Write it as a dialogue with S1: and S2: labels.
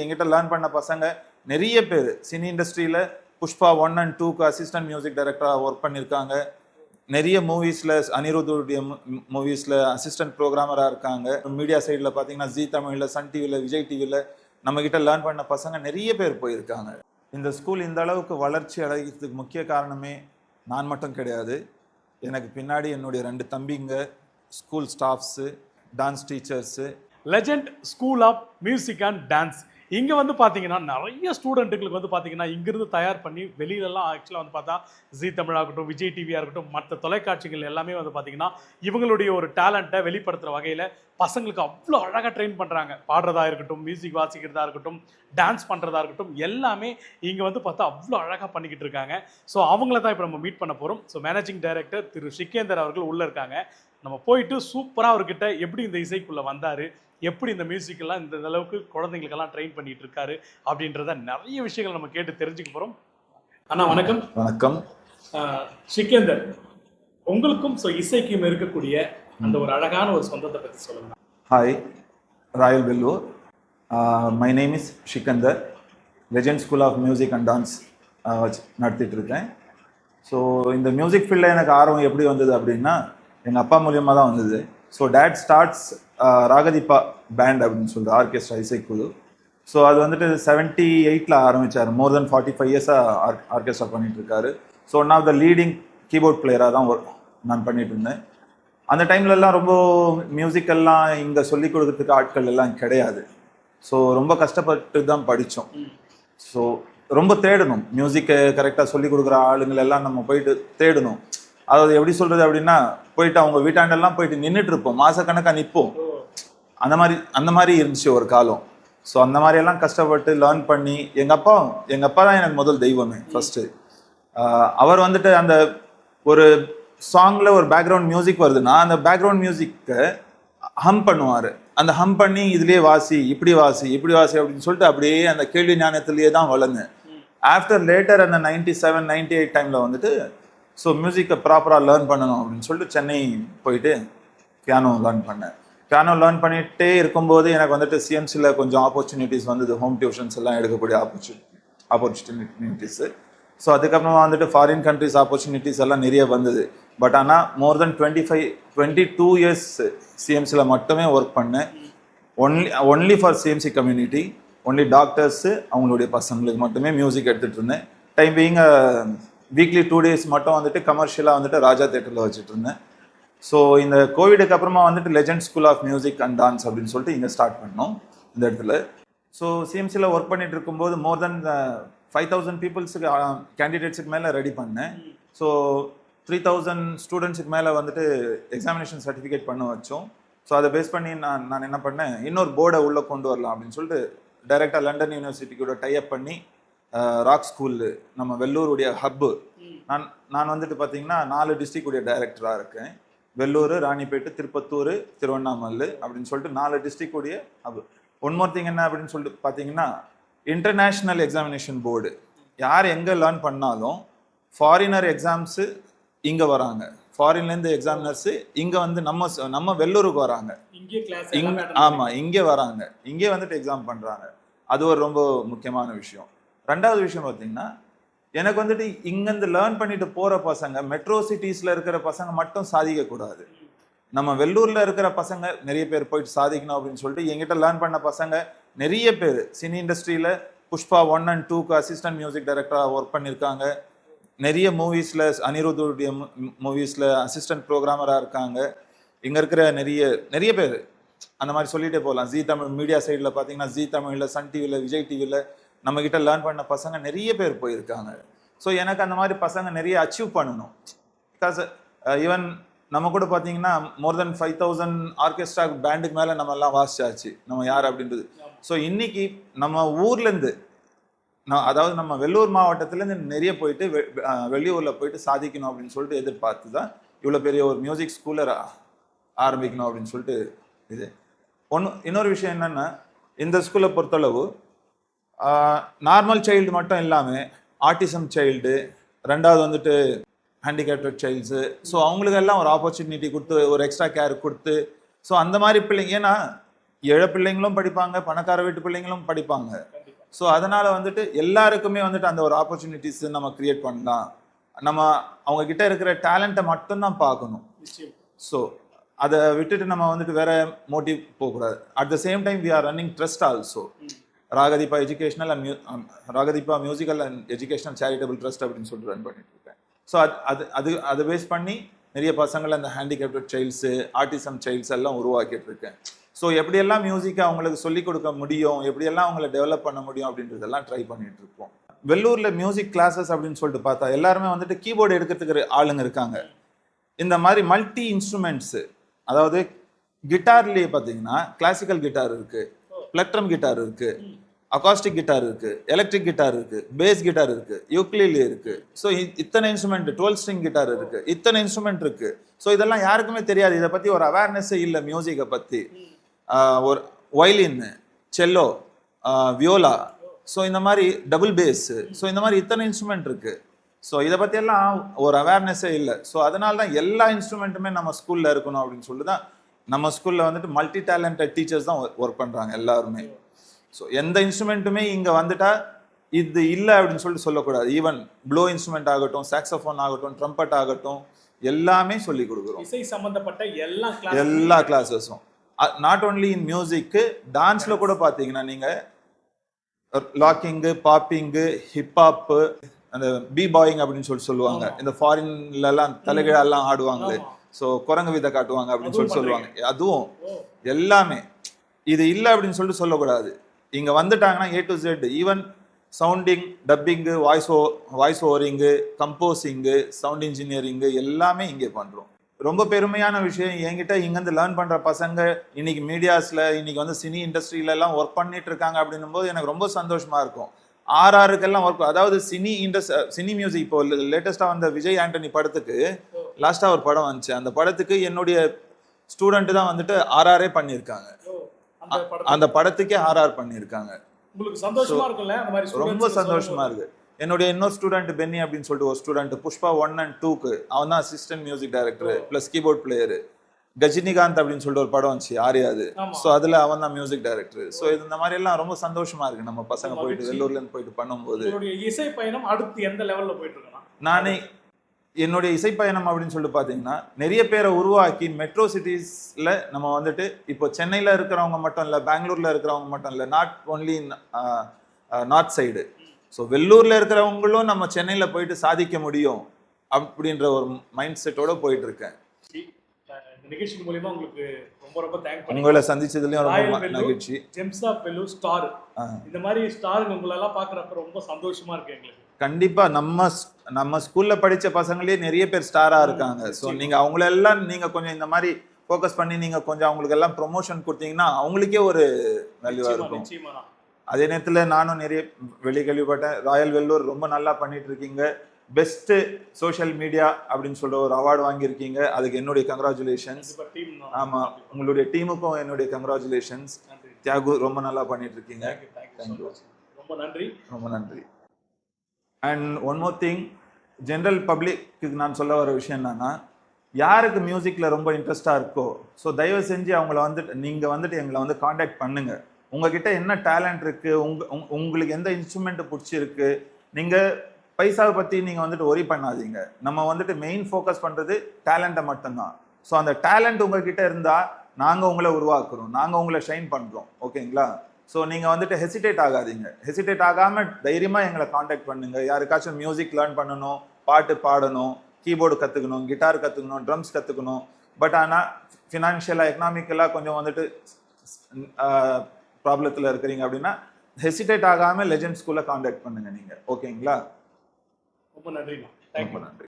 S1: என்கிட்ட லேர்ன் பண்ண பசங்க நிறைய பேர். சினி இண்டஸ்ட்ரியில் புஷ்பா ஒன் அண்ட் டூக்கு அசிஸ்டன்ட் மியூசிக் டைரக்டராக ஒர்க் பண்ணியிருக்காங்க நிறைய மூவிஸில் அனிருத்துடைய மூவிஸில் அசிஸ்டன்ட் ப்ரோக்ராமராக இருக்காங்க. மீடியா சைடில் பார்த்தீங்கன்னா ஜி தமிழில் சன் டிவியில் விஜய் டிவியில் நம்மக்கிட்ட லேர்ன் பண்ண பசங்க நிறைய பேர் போயிருக்காங்க. இந்த ஸ்கூல் இந்த அளவுக்கு வளர்ச்சி அடைகிறதுக்கு முக்கிய காரணமே நான் மட்டும் கிடையாது. எனக்கு பின்னாடி என்னுடைய ரெண்டு தம்பிங்க school staffs dance teachers
S2: legend school of music and dance இங்கே வந்து பார்த்தீங்கன்னா நிறைய ஸ்டூடெண்ட்டுகளுக்கு வந்து பார்த்தீங்கன்னா இங்கிருந்து தயார் பண்ணி வெளியிலலாம் ஆக்சுவலாக வந்து பார்த்தா ஜி தமிழாகட்டும் விஜய் டிவியாக இருக்கட்டும் மற்ற தொலைக்காட்சிகள் எல்லாமே வந்து பார்த்தீங்கன்னா இவங்களுடைய ஒரு டேலண்ட்டை வெளிப்படுத்துகிற வகையில் பசங்களுக்கு அவ்வளோ அழகாக ட்ரெயின் பண்ணுறாங்க பாடுறதா இருக்கட்டும் மியூசிக் வாசிக்கிறதா இருக்கட்டும் டான்ஸ் பண்ணுறதா இருக்கட்டும் எல்லாமே இங்கே வந்து பார்த்தா அவ்வளோ அழகாக பண்ணிக்கிட்டு இருக்காங்க. ஸோ அவங்கள தான் இப்போ நம்ம மீட் பண்ண போகிறோம் ஸோ மேனேஜிங் டைரக்டர் திரு ஷிகேந்தர் அவர்கள் உள்ளே இருக்காங்க. நம்ம போயிட்டு சூப்பராக அவர்கிட்ட எப்படி இந்த இசைக்குள்ளே வந்தார்? எப்படி இந்த மியூசிக் எல்லாம் இந்த அளவுக்கு குழந்தைங்களுக்கெல்லாம் ட்ரெயின் பண்ணிட்டு இருக்காரு? அப்படின்றத நிறைய விஷயங்கள் நம்ம கேட்டு தெரிஞ்சுக்க போறோம். அண்ணா வணக்கம்.
S1: வணக்கம்.
S2: சிக்கேந்தர் உங்களுக்கும் ஸோ இசைக்கும் இருக்கக்கூடிய அந்த ஒரு அழகான ஒரு சொந்தத்தை பற்றி சொல்லுங்க.
S1: Hi royal Vellore my name is Shikandar legend school of music and dance நடத்திட்டு இருக்கேன் ஸோ இந்த மியூசிக் ஃபீல்டில் எனக்கு ஆர்வம் எப்படி வந்தது அப்படின்னா எங்கள் அப்பா மூலியமாக தான் வந்தது. So that starts Ragadeepa band அப்படின்னு சொல்லிட்டு ஆர்கெஸ்ட்ரா இசைக்குழு. ஸோ அது வந்துட்டு செவன்ட்டி எயிட்டில் ஆரம்பித்தார் மோர் தென் ஃபார்ட்டி ஃபைவ் இயர்ஸாக ஆர் ஆர்கெஸ்ட்ரா பண்ணிகிட்டு இருக்காரு so one of the leading keyboard பிளேயராக தான் நான் பண்ணிகிட்டு இருந்தேன் அந்த டைம்ல எல்லாம் ரொம்ப மியூசிக் எல்லாம் இங்கே சொல்லி கொடுக்கறதுக்கு ஆட்கள் எல்லாம் கிடையாது. ஸோ ரொம்ப கஷ்டப்பட்டு தான் படித்தோம் ஸோ ரொம்ப தேடணும். மியூசிக்கை கரெக்டாக சொல்லி கொடுக்குற ஆளுங்களை எல்லாம் நம்ம போயிட்டு தேடணும். அதாவது எப்படி சொல்றது அப்படின்னா போயிட்டு அவங்க வீட்டாண்டெல்லாம் போயிட்டு நின்றுட்டு இருப்போம் மாசக்கணக்காக நிற்போம் அந்த மாதிரி அந்த மாதிரி இருந்துச்சு ஒரு காலம். ஸோ அந்த மாதிரி எல்லாம் கஷ்டப்பட்டு லேர்ன் பண்ணி எங்க அப்பா எங்க அப்பா தான் எனக்கு முதல் தெய்வமே ஃபர்ஸ்ட் அவர் வந்துட்டு அந்த ஒரு சாங்ல ஒரு பேக்ரவுண்ட் மியூசிக் வருதுன்னா அந்த பேக்ரவுண்ட் மியூசிக்கை ஹம் பண்ணுவார். அந்த ஹம் பண்ணி இதுலேயே வாசி இப்படி வாசி இப்படி வாசி அப்படின்னு சொல்லிட்டு அப்படியே அந்த கேள்வி ஞானத்திலேயே தான் வளர்ந்தேன் ஆஃப்டர் லேட்டர் அந்த நைன்டி செவன் நைன்டி எயிட் டைமில் வந்துட்டு ஸோ மியூசிக்கை ப்ராப்பராக லேர்ன் பண்ணணும் அப்படின்னு சொல்லிட்டு சென்னை போயிட்டு பியானோ லேர்ன் பண்ணேன். பியானோ லேர்ன் பண்ணிகிட்டே இருக்கும்போது எனக்கு வந்துட்டு சிஎம்சியில் கொஞ்சம் ஆப்பர்ச்சுனிட்டிஸ் வந்தது. ஹோம் டியூஷன்ஸ் எல்லாம் எடுக்கக்கூடிய ஆப்பர்ச்சு ஆப்பர்ச்சுனிட்டிஸு ஸோ அதுக்கப்புறமா வந்துட்டு ஃபாரின் கண்ட்ரிஸ் ஆப்பர்ச்சுனிட்டிஸ் எல்லாம் நிறைய வந்தது. பட் ஆனால் more than twenty five twenty two years சிஎம்சியில் மட்டுமே ஒர்க் பண்ணேன் only only for CMC community only doctors அவங்களுடைய பசங்களுக்கு மட்டுமே மியூசிக் எடுத்துகிட்டு இருந்தேன். டைம் பீங்க வீக்லி டூ டேஸ் மட்டும் வந்துட்டு கமர்ஷியலாக வந்துட்டு ராஜா தேட்டரில் வச்சுட்டு இருந்தேன். ஸோ இந்த கோவிடுக்கு அப்புறமா வந்துட்டு legend school of music and dance அப்படின்னு சொல்லிட்டு இங்கே ஸ்டார்ட் பண்ணோம் இந்த இடத்துல. ஸோ சிஎம்சியில் ஒர்க் பண்ணிட்டு இருக்கும்போது மோர் தென் ஃபைவ் தௌசண்ட் பீப்புள்ஸுக்கு கேண்டிடேட்ஸுக்கு மேலே ரெடி பண்ணேன். ஸோ த்ரீ தௌசண்ட் ஸ்டூடெண்ட்ஸுக்கு மேலே வந்துட்டு எக்ஸாமினேஷன் சர்டிஃபிகேட் பண்ண வச்சோம். ஸோ அதை பேஸ் பண்ணி நான் நான் என்ன பண்ணேன்? இன்னொரு போர்டை உள்ளே கொண்டு வரலாம் அப்படின்னு சொல்லிட்டு டைரெக்டாக லண்டன் யூனிவர்சிட்டிக்கூட டைப் பண்ணி ராக் ஸ்கூலு நம்ம வெள்ளூருடைய ஹப்பு நான் நான் வந்துட்டு பார்த்தீங்கன்னா நாலு டிஸ்ட்ரிக்டுடைய டைரக்டராக இருக்கேன். வெள்ளூர் ராணிப்பேட்டு திருப்பத்தூர் திருவண்ணாமலை அப்படின்னு சொல்லிட்டு நாலு டிஸ்ட்ரிக்டுடைய hub hub one more thing என்ன அப்படின்னு சொல்லிட்டு பார்த்தீங்கன்னா இன்டர்நேஷ்னல் எக்ஸாமினேஷன் போர்டு யார் எங்கே லேர்ன் பண்ணாலும் ஃபாரினர் எக்ஸாம்ஸு இங்கே வராங்க. ஃபாரின்லேருந்து எக்ஸாமினர்ஸு இங்கே வந்து நம்ம நம்ம வெள்ளூருக்கு வராங்க.
S2: இங்கே
S1: ஆமாம் இங்கே வராங்க. இங்கே வந்துட்டு எக்ஸாம் பண்ணுறாங்க அது ஒரு ரொம்ப முக்கியமான விஷயம். ரெண்டாவது விஷயம் பார்த்தீங்கன்னா எனக்கு வந்துட்டு இங்கேருந்து லேர்ன் பண்ணிட்டு போகிற பசங்க மெட்ரோ சிட்டிஸில் இருக்கிற பசங்க மட்டும் சாதிக்கக்கூடாது நம்ம வெள்ளூரில் இருக்கிற பசங்க நிறைய பேர் போயிட்டு சாதிக்கணும் அப்படின்னு சொல்லிட்டு எங்கிட்ட லேர்ன் பண்ண பசங்க நிறைய பேர். சினி இண்டஸ்ட்ரியில் புஷ்பா ஒன் அண்ட் டூக்கு அசிஸ்டன்ட் மியூசிக் டைரக்டராக ஒர்க் பண்ணியிருக்காங்க நிறைய மூவிஸில் அனிருத்துடைய மூவிஸில் அசிஸ்டன்ட் ப்ரோக்ராமராக இருக்காங்க. இங்கே இருக்கிற நிறைய நிறைய பேர். அந்த மாதிரி சொல்லிட்டே போகலாம் ஜி தமிழ் மீடியா சைடில் பார்த்தீங்கன்னா ஜி தமிழில் சன் டிவியில் விஜய் டிவியில் நம்மக்கிட்ட லேர்ன் பண்ண பசங்க நிறைய பேர் போயிருக்காங்க. ஸோ எனக்கு அந்த மாதிரி பசங்க நிறைய அச்சீவ் பண்ணணும். பிகாஸ் ஈவன் uh, நம்ம கூட பார்த்தீங்கன்னா more than five thousand orchestra பேண்டுக்கு மேலே நம்ம எல்லாம் வாசிச்சாச்சு. நம்ம யார் அப்படின்றது. ஸோ இன்னைக்கு நம்ம ஊர்லேருந்து நான் அதாவது நம்ம வெள்ளூர் மாவட்டத்துலேருந்து நிறைய போயிட்டு வெ- வெளியூரில் போயிட்டு சாதிக்கணும் அப்படின்னு சொல்லிட்டு எதிர்பார்த்து தான் இவ்வளோ பெரிய ஒரு மியூசிக் ஸ்கூலர் ஆரம்பிக்கணும் அப்படின்னு சொல்லிட்டு இது. ஒன்று இன்னொரு விஷயம் என்னென்னா இந்த ஸ்கூலை பொறுத்தளவு நார்மல் சைல்டு மட்டும் இல்லாமல் ஆட்டிசம் சைல்டு ரெண்டாவது வந்துட்டு ஹேண்டிகேப்டட் சைல்ட்ஸு ஸோ அவங்களுக்கெல்லாம் ஒரு ஆப்பர்ச்சுனிட்டி கொடுத்து ஒரு எக்ஸ்ட்ரா கேர் கொடுத்து ஸோ அந்த மாதிரி பிள்ளைங்க ஏன்னா ஏழை பிள்ளைங்களும் படிப்பாங்க பணக்கார வீட்டு பிள்ளைங்களும் படிப்பாங்க. ஸோ அதனால வந்துட்டு எல்லாருக்குமே வந்துட்டு அந்த ஒரு ஆப்பர்ச்சுனிட்டிஸ் நம்ம கிரியேட் பண்ணலாம். நம்ம அவங்க கிட்ட இருக்கிற டேலண்ட்டை மட்டும்தான் பார்க்கணும். ஸோ அதை விட்டுட்டு நம்ம வந்துட்டு வேற மோட்டிவ் போகக்கூடாது. At the same time we are running trust also Ragadeepa educational and mu Ragadeepa musical and educational charitable trust அப்படின்னு சொல்லிட்டு ரன் பண்ணிட்டு இருக்கேன். ஸோ அது அது அது அதை பேஸ் பண்ணி நிறைய பசங்களை அந்த ஹேண்டிகேப்டட் சைல்ட்ஸு ஆர்டிசம் சைல்ட்ஸ் எல்லாம் உருவாக்கிட்டு இருக்கேன். ஸோ எப்படியெல்லாம் மியூசிக்கை அவங்களுக்கு சொல்லிக் கொடுக்க முடியும்? எப்படியெல்லாம் அவங்கள டெவலப் பண்ண முடியும்? அப்படின்றதெல்லாம் ட்ரை பண்ணிட்டு இருக்கோம் வெள்ளூர்ல மியூசிக் கிளாஸஸ் அப்படின்னு சொல்லிட்டு பார்த்தா எல்லாருமே வந்துட்டு கீபோர்டு எடுக்கிறதுக்கு ஆளுங்க இருக்காங்க. இந்த மாதிரி மல்டி இன்ஸ்ட்ருமெண்ட்ஸு அதாவது கிட்டார்லேயே பார்த்தீங்கன்னா கிளாசிக்கல் கிட்டார் இருக்கு பிளக்ட்ரம் கிட்டார் இருக்கு அகாஸ்டிக் கிட்டார் இருக்கு எலக்ட்ரிக் கிட்டார் இருக்கு பேஸ் கிட்டார் இருக்கு யூக்லிலி இருக்கு. ஸோ இத்தனை இன்ஸ்ட்ருமெண்ட் டுவெல் ஸ்ட்ரிங் கிட்டார் இருக்கு இத்தனை இன்ஸ்ட்ருமெண்ட் இருக்கு. ஸோ இதெல்லாம் யாருக்குமே தெரியாது. இதை பத்தி ஒரு அவேர்னஸ்ஸே இல்லை மியூசிக்கை பத்தி. ஒரு வயலின் செல்லோ வியோலா ஸோ இந்த மாதிரி டபுள் பேஸ் ஸோ இந்த மாதிரி இத்தனை இன்ஸ்ட்ருமெண்ட் இருக்கு. ஸோ இதை பற்றியெல்லாம் ஒரு அவேர்னஸே இல்லை. ஸோ அதனால தான் எல்லா இன்ஸ்ட்ருமெண்ட்டுமே நம்ம ஸ்கூலில் இருக்கணும் அப்படின்னு சொல்லிட்டு தான் நம்ம ஸ்கூலில் வந்துட்டு மல்டி டேலண்டட் டீச்சர்ஸ் தான் ஒர்க் பண்ணுறாங்க எல்லாருமே. ஸோ எந்த இன்ஸ்ட்ருமெண்ட்டுமே இங்கே வந்துட்டா இது இல்லை அப்படின்னு சொல்லிட்டு சொல்லக்கூடாது. ஈவன் ப்ளோ இன்ஸ்ட்ருமெண்ட் ஆகட்டும் சாக்ஸோஃபோன் ஆகட்டும் ட்ரம்பட் ஆகட்டும் எல்லாமே சொல்லி கொடுக்குறோம்.
S2: இசை சம்பந்தப்பட்ட எல்லா
S1: எல்லா கிளாஸஸும் நாட் ஓன்லி இன் மியூசிக்கு டான்ஸில் கூட பார்த்தீங்கன்னா நீங்கள் லாக்கிங்கு பாப்பிங்கு ஹிப்ஹாப்பு அந்த பி பாயிங் அப்படின்னு சொல்லி சொல்லுவாங்க. இந்த ஃபாரின்ல எல்லாம் தலைகீழெல்லாம் ஆடுவாங்களே. ஸோ குரங்கு விதை காட்டுவாங்க அப்படின்னு சொல்லி சொல்லுவாங்க. அதுவும் எல்லாமே. இது இல்லை அப்படின்னு சொல்லிட்டு சொல்லக்கூடாது. இங்க வந்துட்டாங்கன்னா A to Z even sounding dubbing voice ஓ வாய்ஸ் ஓவரிங்கு கம்போசிங்கு சவுண்ட் இன்ஜினியரிங்கு எல்லாமே இங்கே பண்றோம். ரொம்ப பெருமையான விஷயம். என்கிட்ட இங்கேருந்து லேர்ன் பண்ற பசங்க இன்னைக்கு மீடியாஸ்ல இன்னைக்கு வந்து சினி இண்டஸ்ட்ரியில எல்லாம் ஒர்க் பண்ணிட்டு இருக்காங்க அப்படின்னும் போது எனக்கு ரொம்ப சந்தோஷமா இருக்கும். ஆர்ஆருக்கெல்லாம் ஒர்க் அதாவது சினி இண்டஸ் சினி மியூசிக் இப்போ லேட்டஸ்டா வந்த விஜய் ஆண்டனி படத்துக்கு லாஸ்டா ஒரு படம் வந்துச்சு. அந்த படத்துக்கு என்னுடைய ஸ்டூடெண்ட் தான் வந்துட்டு ஆர்ஆரே பண்ணியிருக்காங்க.
S2: அந்த படத்தை
S1: அந்த படத்துக்கே ஆர்ஆர் பண்ணியிருக்காங்க. ரொம்ப சந்தோஷமா. இருக்கு. என்னுடைய இன்னொரு ஸ்டூடெண்ட் பென்னி அப்படின்னு சொல்லிட்டு ஒரு ஸ்டூடெண்ட் புஷ்பா ஒன் அண்ட் டூக்கு அவன் தான் assistant music director plus keyboard player Gajinikanth அப்படின்னு சொல்லிட்டு ஒரு படம் வந்துச்சு ஆரியாது. ஸோ அதுல அவன் தான் மியூசிக் டைரக்டர் ஸோ இது இந்த மாதிரி எல்லாம் ரொம்ப சந்தோஷமா இருக்கு. நம்ம பசங்க போயிட்டு
S2: மகிழ்ச்சி.
S1: வெள்ளூர்ல இருந்து போயிட்டு பண்ணும்போது.
S2: இசை பயணம் அடுத்து எந்த லெவல்ல போயிட்டு இருக்குன்னா?
S1: நானே என்னுடைய இசைப்பயணம் அப்படின்னு சொல்லிட்டு பார்த்தீங்கன்னா நிறைய பேரை உருவாக்கி மெட்ரோ சிட்டிஸில் நம்ம வந்துட்டு இப்போ சென்னையில் இருக்கிறவங்க மட்டும் இல்லை பெங்களூரில் இருக்கிறவங்க மட்டும் இல்லை not only north side so வெள்ளூரில் இருக்கிறவங்களும் நம்ம சென்னையில் போயிட்டு சாதிக்க முடியும் அப்படின்ற ஒரு மைண்ட் செட்டோட போயிட்டு இருக்கேன்
S2: நிகழ்ச்சி மூலியமா உங்களுக்கு ரொம்ப ரொம்ப தேங்க்
S1: உங்களை சந்திச்சதுலயும் ரொம்ப. மகிழ்ச்சி.
S2: ஜெம்ஸ் ஆஃப் வெல்லு ஸ்டார். இந்த மாதிரி ஸ்டாருங்க உங்களெல்லாம் பாக்குறப்ப ரொம்ப சந்தோஷமா இருக்கு எங்களுக்கு.
S1: கண்டிப்பா நம்ம நம்ம ஸ்கூல்ல படிச்ச பசங்களே நிறைய பேர் ஸ்டாரா இருக்காங்க. ஸோ நீங்க அவங்களெல்லாம் நீங்க கொஞ்சம் இந்த மாதிரி ஃபோக்கஸ் பண்ணி நீங்க கொஞ்சம் அவங்களுக்கு எல்லாம் ப்ரொமோஷன் கொடுத்தீங்கன்னா அவங்களுக்கே ஒரு வேல்யூவா இருக்கும். அதே நேரத்துல நானும் நிறைய வெளி கேள்விப்பட்டேன். ராயல் வெல்லூர் ரொம்ப நல்லா பண்ணிட்டு இருக்கீங்க பெஸ்ட் சோஷியல் மீடியா அப்படின்னு சொல்ற ஒரு அவார்டு வாங்கியிருக்கீங்க. அதுக்கு என்னுடைய கங்க்ராச்சுலேஷன்ஸ்
S2: கண்டிப்பா டீம்
S1: ஆமா உங்களுடைய டீமுக்கும் என்னுடைய கங்க்ராச்சுலேஷன்ஸ் தியாகு ரொம்ப நல்லா பண்ணிட்டு இருக்கீங்க
S2: தேங்க்யூ. ரொம்ப நன்றி.
S1: ரொம்ப நன்றி. And one more thing general பப்ளிக்கு நான் சொல்ல வர விஷயம் என்னன்னா யாருக்கு மியூசிக்கில் ரொம்ப இன்ட்ரெஸ்டாக இருக்கோ ஸோ தயவு செஞ்சு அவங்கள வந்துட்டு நீங்கள் வந்துட்டு எங்களை வந்து காண்டாக்ட் பண்ணுங்க. உங்ககிட்ட என்ன டேலண்ட் இருக்கு? உங்க உங்களுக்கு எந்த இன்ஸ்ட்ருமெண்ட் பிடிச்சிருக்கு? நீங்கள் பைசாவை பற்றி நீங்கள் வந்துட்டு ஒரி பண்ணாதீங்க. நம்ம வந்துட்டு மெயின் ஃபோக்கஸ் பண்ணுறது டேலண்ட்டை மட்டும்தான். ஸோ அந்த டேலண்ட் உங்ககிட்ட இருந்தால் நாங்கள் உங்களை உருவாக்குறோம். நாங்கள் உங்களை ஷைன் பண்ணுறோம் ஓகேங்களா? ஸோ நீங்கள் வந்துட்டு ஹெசிடேட் ஆகாதீங்க. ஹெசிடேட் ஆகாமல் தைரியமாக எங்களை காண்டாக்ட் பண்ணுங்க. யாருக்காச்சும் மியூசிக் லேர்ன் பண்ணணும் பாட்டு பாடணும் கீபோர்டு கற்றுக்கணும் கிட்டார் கற்றுக்கணும் ட்ரம்ஸ் கற்றுக்கணும் பட் ஆனால் ஃபினான்ஷியலாக எக்கனாமிக்கலாக கொஞ்சம் வந்துட்டு ப்ராப்ளத்தில் இருக்கிறீங்க அப்படின்னா ஹெசிடேட் ஆகாமல் லெஜெண்ட் ஸ்கூலில் காண்டாக்ட் பண்ணுங்க நீங்கள் ஓகேங்களா?
S2: ரொம்ப நன்றிண்ணா
S1: ரொம்ப நன்றி.